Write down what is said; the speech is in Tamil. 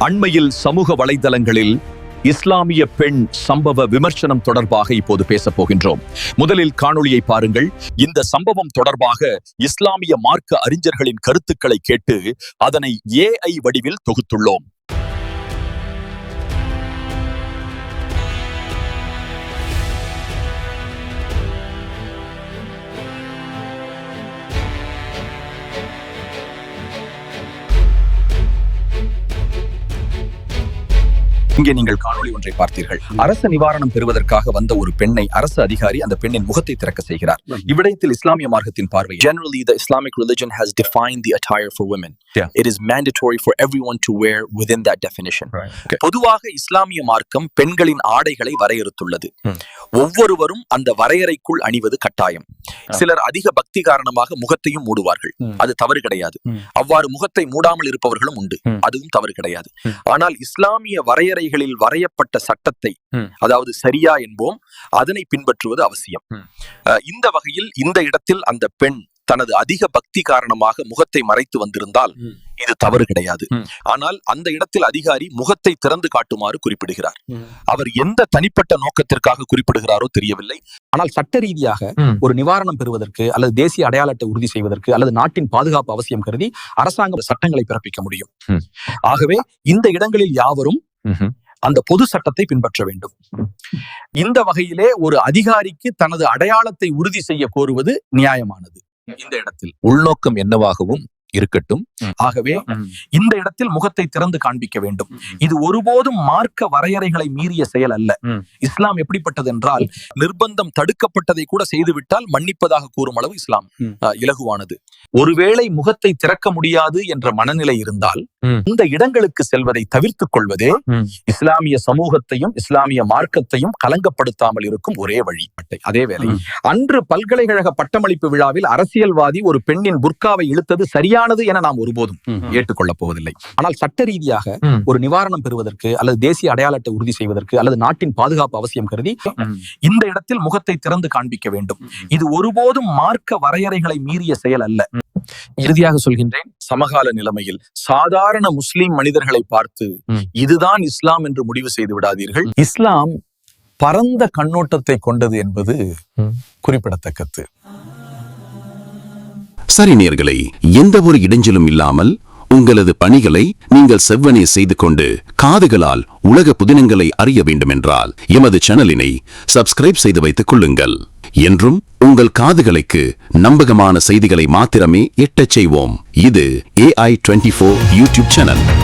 அண்மையில் சமூக வலைதளங்களில் இஸ்லாமிய பெண் சம்பவ விமர்சனம் தொடர்பாக இப்போது பேசப் போகின்றோம். முதலில் காணொளியை பாருங்கள். இந்த சம்பவம் தொடர்பாக இஸ்லாமிய மார்க்க அறிஞர்களின் கருத்துக்களை கேட்டு அதனை ஏஐ வடிவில் தொகுத்துள்ளோம். இங்கே நீங்கள் காணொளி ஒன்றை பார்த்தீர்கள் அரச நிவாரணம் பெறுவதற்காக வந்த ஒரு பெண்ணை அரசு அதிகாரி அந்த பெண்ணின் முகத்தை திறக்க செய்கிறார் இவ்விடயத்தில் இஸ்லாமிய மார்க்கத்தின் பார்வை Generally, the Islamic religion has defined the attire for women. Yeah. It is mandatory for everyone to wear within that definition. பொதுவாக இஸ்லாமிய மார்க்கம் பெண்களின் ஆடைகளை வரையறுத்துள்ளது Hmm. ஒவ்வொருவரும் அந்த வரையறைக்குள் அணிவது கட்டாயம் சிலர் அதிக பக்தி காரணமாக முகத்தையும் மூடுவார்கள் Hmm. அது தவறு கிடையாது Hmm. அவ்வாறு முகத்தை மூடாமல் இருப்பவர்களும் உண்டு. அதுவும் தவறு கிடையாது. ஆனால் இஸ்லாமிய வரையறைகளில் வரையப்பட்ட சட்டத்தை. அதாவது சரியா என்போம் அதனை பின்பற்றுவது அவசியம் இந்த வகையில் இந்த இடத்தில் அந்த பெண் தனது அதிக பக்தி காரணமாக முகத்தை மறைத்து வந்திருந்தால். இது தவறு கிடையாது. ஆனால் அந்த இடத்தில் அதிகாரி முகத்தை திறந்து காட்டுமாறு குறிப்பிடுகிறார் அவர் எந்த தனிப்பட்ட நோக்கத்திற்காக குறிப்பிடுகிறாரோ தெரியவில்லை ஆனால் சட்ட ரீதியாக. ஒரு நிவாரணம் பெறுவதற்கு அல்லது தேசிய அடையாளத்தை உறுதி செய்வதற்கு அல்லது நாட்டின் பாதுகாப்பு அவசியம் கருதி அரசாங்கம் சட்டங்களை பிறப்பிக்க முடியும். ஆகவே இந்த இடங்களில் யாவரும் அந்த பொது சட்டத்தை பின்பற்ற வேண்டும். இந்த வகையிலே ஒரு அதிகாரிக்கு தனது அடையாளத்தை உறுதி செய்ய கோருவது நியாயமானது. இந்த இடத்தில் உள்நோக்கம் என்னவாகவும் இருக்கட்டும். ஆகவே இந்த இடத்தில் முகத்தை திறந்து காண்பிக்க வேண்டும். இது ஒருபோதும் மார்க்க வரையறைகளை மீறிய செயல் அல்ல. இஸ்லாம் எப்படிப்பட்டது என்றால் நிர்பந்தம் தடுக்கப்பட்டதை கூட செய்துவிட்டால் மன்னிப்பதாக கூறும் அளவு இஸ்லாம் இலகுவானது. ஒருவேளை முகத்தை திறக்க முடியாது என்ற மனநிலை இருந்தால். இந்த இடங்களுக்கு செல்வதை தவிர்த்துக் கொள்வதே. இஸ்லாமிய சமூகத்தையும் இஸ்லாமிய மார்க்கத்தையும் கலங்கப்படுத்தாமல் இருக்கும் ஒரே வழி அதே வேளை. அன்று பல்கலைக்கழக பட்டமளிப்பு விழாவில் அரசியல்வாதி ஒரு பெண்ணின் புர்காவை இழுத்தது சரியானது என நாம் ஒருபோதும் ஏற்றுக்கொள்ளப் போவதில்லை. ஆனால் சட்ட ரீதியாக. ஒரு நிவாரணம் பெறுவதற்கு அல்லது தேசிய அடையாளத்தை உறுதி செய்வதற்கு அல்லது நாட்டின் பாதுகாப்பு அவசியம் கருதி இந்த இடத்தில் முகத்தை திறந்து காண்பிக்க வேண்டும். இது ஒருபோதும் மார்க்க வரையறைகளை மீறிய செயல் அல்ல. இறுதியாக சொல்கின்றேன் சமகால நிலைமையில் சாதாரண முஸ்லிம் மனிதர்களை பார்த்து. இதுதான் இஸ்லாம் என்று முடிவு செய்து விடாதீர்கள் இஸ்லாம் பரந்த கண்ணோட்டத்தை கொண்டது என்பது. குறிப்பிடத்தக்கது சரி நேர்களே எந்த ஒரு இடைஞ்சலும் இல்லாமல் உங்களது பணிகளை நீங்கள் செவ்வனே செய்து கொண்டு காதுகளால் உலக புதினங்களை அறிய வேண்டுமென்றால் எமது சேனலினை சப்ஸ்கிரைப் செய்து வைத்துக் கொள்ளுங்கள் என்றும் உங்கள் காதுகளுக்கு நம்பகமான செய்திகளை மாத்திரமே எட்டச் செய்வோம். இது ஏஐ டுவெண்ட்டி யூடியூப் சேனல்